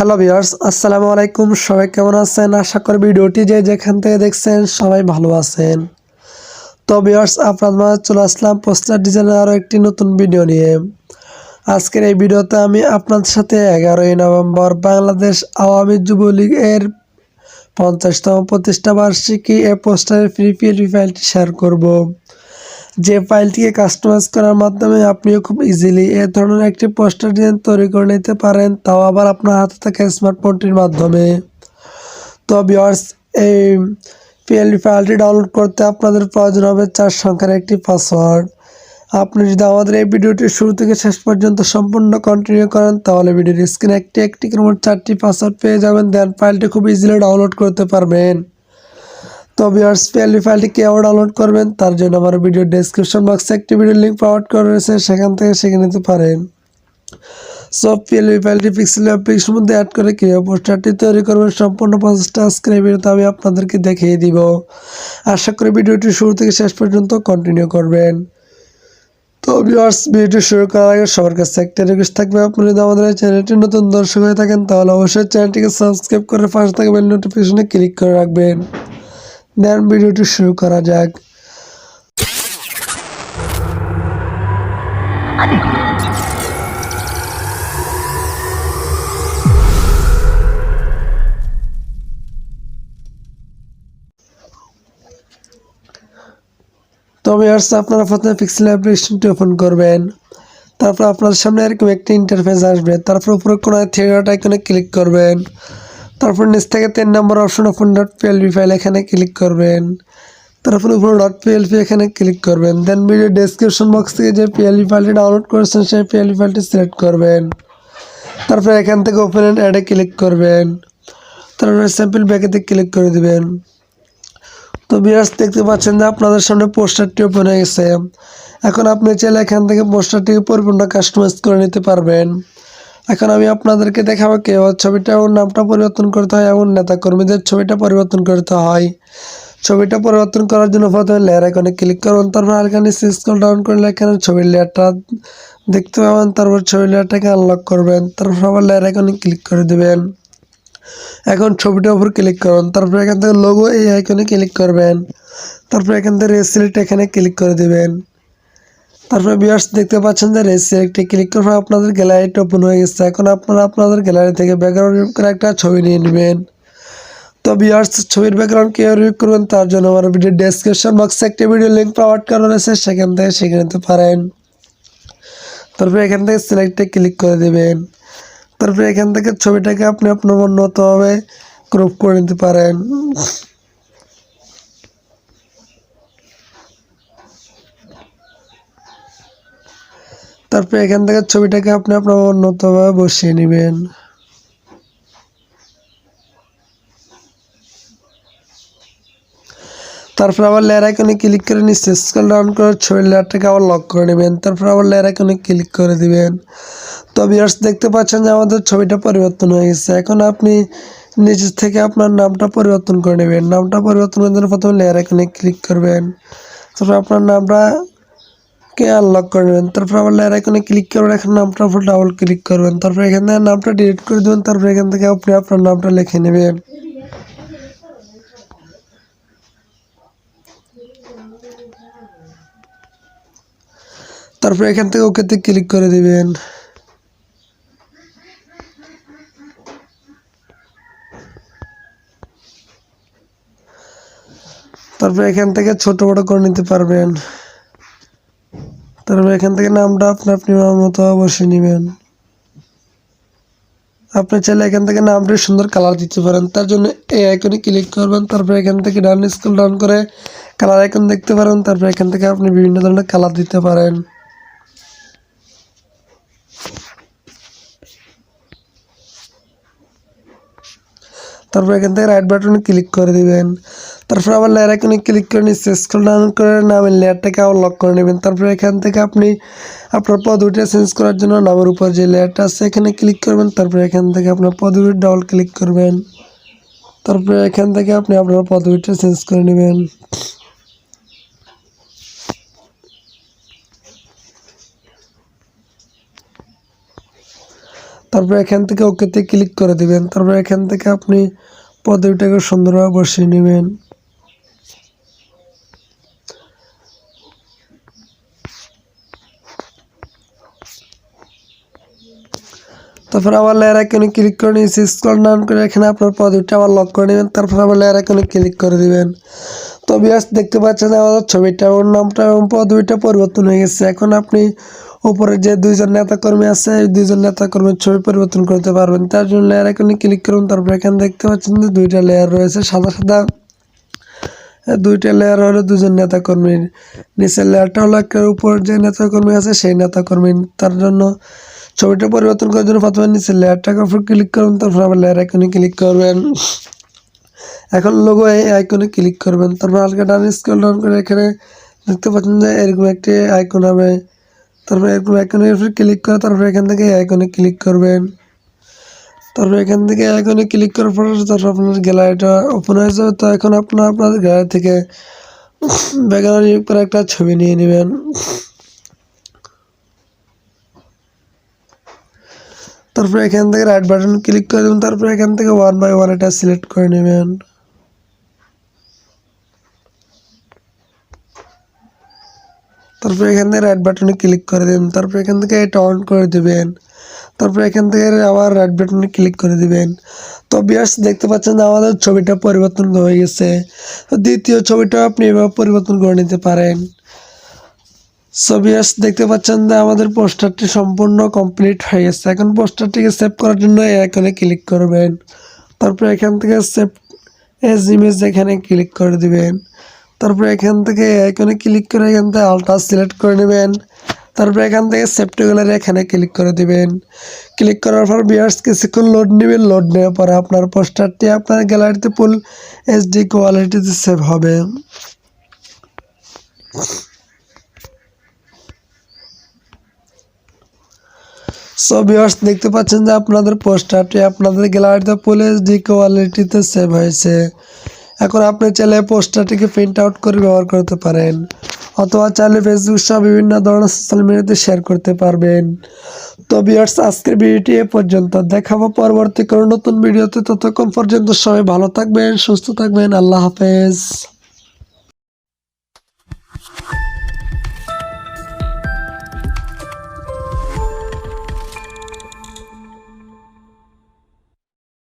Hello viewers, আসসালামু আলাইকুম। সবাই কেমন আছেন? আশা করি ভিডিওটি যে যেখান থেকে দেখছেন সবাই ভালো আছেন। তো ভিউয়ার্স আপনার চলে আসলাম পোস্টার ডিজাইনের আরও একটি নতুন ভিডিও নিয়ে। আজকের এই ভিডিওতে আমি আপনাদের সাথে এগারোই নভেম্বর বাংলাদেশ আওয়ামী যুবলীগের পঞ্চাশতম প্রতিষ্ঠা বার্ষিকী এ পোস্টারের ফ্রি পিএলপি ফাইলটি শেয়ার করব। যে ফাইলটিকে কাস্টমাইজ করার মাধ্যমে আপনিও খুব ইজিলি এ ধরনের একটি পোস্টার ডিজাইন তৈরি করে নিতে পারেন, তাও আবার আপনার হাতে থাকা স্মার্টফোনটির মাধ্যমে। তো ভিউয়ার্স এই পিএলপি ফাইলটি ডাউনলোড করতে আপনাদের প্রয়োজন হবে চার সংখ্যার একটি পাসওয়ার্ড আপনি যদি আমাদের এই ভিডিওটি শুরু থেকে শেষ পর্যন্ত সম্পূর্ণ কন্টিনিউ করেন, তাহলে ভিডিওর স্ক্রিনে একটি একটি করে মোট চারটি পাসওয়ার্ড পেয়ে যাবেন দেন ফাইলটি খুব ইজিলি ডাউনলোড করতে পারবেন। তো ভিউয়ার্স পিএলপি ফাইলটি কীভাবে ডাউনলোড করবেন, তার জন্য আমার ভিডিও ডেসক্রিপশন বক্সে একটি ভিডিও লিঙ্ক প্রোভাইড করা রয়েছে, সেখান থেকে শিখে নিতে পারেন। সব পিএলপি ফাইলটি পিক্সেল অ্যাপ্লিকেশনের মধ্যে অ্যাড করে কীভাবে পোস্টারটি তৈরি করবেন সম্পূর্ণ প্রসেসটা আজকের এই আমি আপনাদেরকে দেখিয়ে দিব। আশা করি ভিডিওটি শুরু থেকে শেষ পর্যন্ত কন্টিনিউ করবেন। তো ভিউয়ার্স ভিডিওটি শুরু করার আগে সবার কাছে একটা রিকোয়েস্ট থাকবে, আপনি যদি আমাদের চ্যানেলটি নতুন দর্শক হয়ে থাকেন, তাহলে অবশ্যই চ্যানেলটিকে সাবস্ক্রাইব করে পাশে থাকা বেল নোটিফিকেশনে ক্লিক করে রাখবেন। দেন ভিডিওটি শুরু করা যাক। তবে আর আপনারা প্রথমে পিক্সেল অ্যাপ্লিকেশনটি ওপেন করবেন। তারপর আপনার সামনে এরকম একটি ইন্টারফেস আসবে। তারপর উপরে কোনো ডট আইকনে ক্লিক করবেন। তারপর নিচ থেকে তিন নম্বর option open dot PLP file এখানে ক্লিক করবেন। তারপর উপরে ডট পিএলপি এখানে ক্লিক করবেন। দেন ভিডিও ডেসক্রিপশন বক্স থেকে যে পিএলপি ফাইলটি ডাউনলোড করেছেন, সেই পিএলপি ফাইলটি সিলেক্ট করবেন। তারপর এখান থেকে ওপেন অ্যাডে ক্লিক করবেন। তারপরে স্যাম্পল ব্যাকেতে ক্লিক করে দেবেন। তো বিরাজ দেখতে পাচ্ছেন যে আপনাদের সামনে পোস্টারটি ওপেন হয়ে গেছে। এখন আপনি চাইলে এখান থেকে পোস্টারটি পরিপূর্ণ কাস্টমাইজ করে নিতে পারবেন। এখন আমি আপনাদেরকে দেখাবো কেউ ছবিটা, ওর নামটা পরিবর্তন করতে হয় এবং নেতা কর্মীদের ছবিটা পরিবর্তন করতে হয়। ছবিটা পরিবর্তন করার জন্য প্রথমে লেয়ার আইকনে ক্লিক করুন, তারপর এখানে স্ক্রল ডাউন করলে এখানে ছবির লেয়ারটা দেখতে পাবেন, তারপর ছবির লেয়ারটাকে আনলক করবেন, তারপর আবার লেয়ার আইকনে ক্লিক করে দেবেন। এখন ছবিটার উপর ক্লিক করুন, তারপর এখান থেকে লোগো এই আইকনে ক্লিক করবেন, তারপর এখান থেকে রেস সিলেক্ট এখানে ক্লিক করে দিবেন। তারপরে বিয়ার্স দেখতে পাচ্ছেন যে রেস সিলেক্টে ক্লিক করার আপনাদের গ্যালারিটা ওপেন হয়ে গেছে। এখন আপনারা আপনাদের গ্যালারি থেকে ব্যাকগ্রাউন্ড করে একটা ছবি নিয়ে নেবেন। তো বিয়ার্স ছবির ব্যাকগ্রাউন্ড কীভাবে রিভিউ করবেন, তার জন্য আমার ভিডিও ডেসক্রিপশন বক্সে একটা ভিডিও লিঙ্ক প্রোভাইড করা রয়েছে, সেখান থেকে শিখে নিতে পারেন। তারপরে এখান থেকে সিলেক্টে ক্লিক করে দেবেন। তারপরে এখান থেকে ছবিটাকে আপনি আপনার মতভাবে ক্রপ করে নিতে পারেন। তারপরে এখান থেকে ছবিটাকে আপনি আপনার মতভাবে বসিয়ে নেবেন। তারপর আবার লেয়ার আইকনে ক্লিক করে নিচে স্কল ডাউন করে ছবির লেয়ারটাকে আবার লক করে নেবেন। তারপর আবার লেয়ার আইকনে ক্লিক করে দিবেন। তো ভিউয়ার্স দেখতে পাচ্ছেন যে আমাদের ছবিটা পরিবর্তন হয়ে গেছে। এখন আপনি নিচ থেকে আপনার নামটা পরিবর্তন করে নেবেন। নামটা পরিবর্তন করার জন্য প্রথমে লেয়ার আইকনে ক্লিক করবেন। তারপর আপনার নামটা কে আনলক করে নেবেন তারপর আবার লেয়ার আইকনে ক্লিক করবেন এখন নামটার উপর ডাবল ক্লিক করবেন। তারপর এখান থেকে নামটা ডিলিট করে দেবেন, তারপর এখান থেকে আপনি আপনার নামটা লিখে নেবেন। তারপর এখান থেকে ওকেতে ক্লিক করে দিবেন। তারপর এখান থেকে ছোট বড় করে নিতে পারবেন। তারপর এখান থেকে নামটা আপনি আপনি মতো অবশ্যই নেবেন। আপনি চাইলে এখান থেকে নামটি সুন্দর কালার দিতে পারেন। তার জন্য এই আইকনে ক্লিক করবেন, তারপর এখান থেকে ডান স্কুল ডাউন করে কালার আইকন দেখতে পারেন, তারপর এখান থেকে আপনি বিভিন্ন ধরনের কালার দিতে পারেন। তারপর এখান থেকে রাইট বাটনে ক্লিক করে দিবেন। তারপর আবার লেয়ার আইকনে ক্লিক করে নিচ্ছে স্ক্রল ডাউন করে নামের লেয়ারটাকে আবার লক করে নেবেন। তারপর এখান থেকে আপনি আপনার পদবিটা চেঞ্জ করার জন্য নামের উপর যে লেয়ারটা আছে এখানে ক্লিক করবেন। তারপর এখান থেকে আপনার পদবির ডাবল ক্লিক করবেন। তারপরে এখান থেকে আপনি আপনার পদবিটা চেঞ্জ করে নেবেন। তারপরে এখান থেকে ওকেতে ক্লিক করে দিবেন। তারপরে এখান থেকে আপনি পদবিটাকে সুন্দরভাবে বসিয়ে নেবেন। তারপর আবার লেয়ার আইকনে ক্লিক করে নিয়েছি স্ক্রল ডাউন করে এখানে আপনার পদবিটা আবার লক করে নেবেন, তারপর আবার লেয়ার আইকনে ক্লিক করে দিবেন। তো বিয়াস দেখতে পাচ্ছেন আমাদের ছবিটা ওর নামটা এবং পদবিটা পরিবর্তন হয়ে গেছে। এখন আপনি উপরে যে দুইজন নেতাকর্মী আছে, এই দুইজন নেতাকর্মীর ছবি পরিবর্তন করতে পারবেন। তার জন্য লেয়ার আইকনে ক্লিক করুন, তারপর এখানে দেখতে পাচ্ছেন যে দুইটা লেয়ার রয়েছে, সাদা সাদা। দুইটা লেয়ার হলো দুজন নেতাকর্মীর। নিচের লেয়ারটা হলো একটা উপর যে নেতাকর্মী আছে, সেই নেতাকর্মী তার জন্য ছবিটা পরিবর্তন করার জন্য প্রথমে নিচে লেয়ারটাকে উপর ক্লিক করুন তারপর আবার লেয়ার আইকনে ক্লিক করবেন। এখন লোগো এই আইকনে ক্লিক করবেন, তারপর হালকা ডান স্ক্রল ডাউন করে এখানে দেখতে পাচ্ছেন যে এরকম একটি আইকন হবে। তারপর এরকম আইকনের উপর ক্লিক করে তারপর এখান থেকে আইকনে ক্লিক করবেন। তারপর এখান থেকে আইকনে ক্লিক করার পর তারপর আপনার গ্যালারিটা ওপেন হয়ে যাবে। তো এখন আপনার আপনার গ্যালারি থেকে ব্যাকগ্রাউন্ড ইউজ করে একটা ছবি নিয়ে নেবেন। তারপর এখান থেকে রাইট বাটন ক্লিক করে দেবেন, তারপর এখান থেকে ওয়ান বাই ওয়ান এটা সিলেক্ট করে নেবেন। তারপর এখান থেকে রাইট বাটনে ক্লিক করে দেবেন, তারপর এখান থেকে এটা অন করে দেবেন। তারপর এখান থেকে আবার রাইট বাটনে ক্লিক করে দিবেন। তো বিয়ার্স দেখতে পাচ্ছেন আমাদের ছবিটা পরিবর্তন হয়ে গেছে। দ্বিতীয় ছবিটা আপনি এভাবে পরিবর্তন করে নিতে পারেন। সো বিয়ার্স দেখতে পাচ্ছেন যে আমাদের পোস্টারটি সম্পূর্ণ কমপ্লিট হয়ে গেছে। এখন পোস্টারটিকে সেভ করার জন্য আইকনে ক্লিক করবেন। তারপর এখান থেকে সেভ এজ ইমেজ এখানে ক্লিক করে দিবেন। তারপর এখান থেকে আইকনে ক্লিক করে এখান থেকে আলট্রা সিলেক্ট করে নেবেন। তারপর এখান থেকে সেফটি গ্যালারি এখানে ক্লিক করে দিবেন। ক্লিক করার পর বিয়ার্স কিছুক্ষণ লোড নেবেন। লোড নেওয়ার পরে আপনার পোস্টারটি আপনার গ্যালারিতে ফুল এইচডি কোয়ালিটিতে সেভ হবে। সো ভিউয়ার্স দেখতে পাচ্ছেন যে আপনাদের পোস্টারটি আপনাদের গ্যালারিতে ফুল এইচডি কোয়ালিটিতে সেভ হয়েছে। এখন আপনি চাইলে পোস্টারটিকে প্রিন্ট আউট করে ব্যবহার করতে পারেন অথবা চাইলে ফেসবুক সহ বিভিন্ন ধরনের সোশ্যাল মিডিয়াতে শেয়ার করতে পারবেন। তো ভিউয়ার্স আজকের ভিডিওটি এ পর্যন্ত। দেখাবো পরবর্তী কোনো নতুন ভিডিওতে। ততক্ষণ পর্যন্ত সবাই ভালো থাকবেন, সুস্থ থাকবেন। আল্লাহ হাফেজ।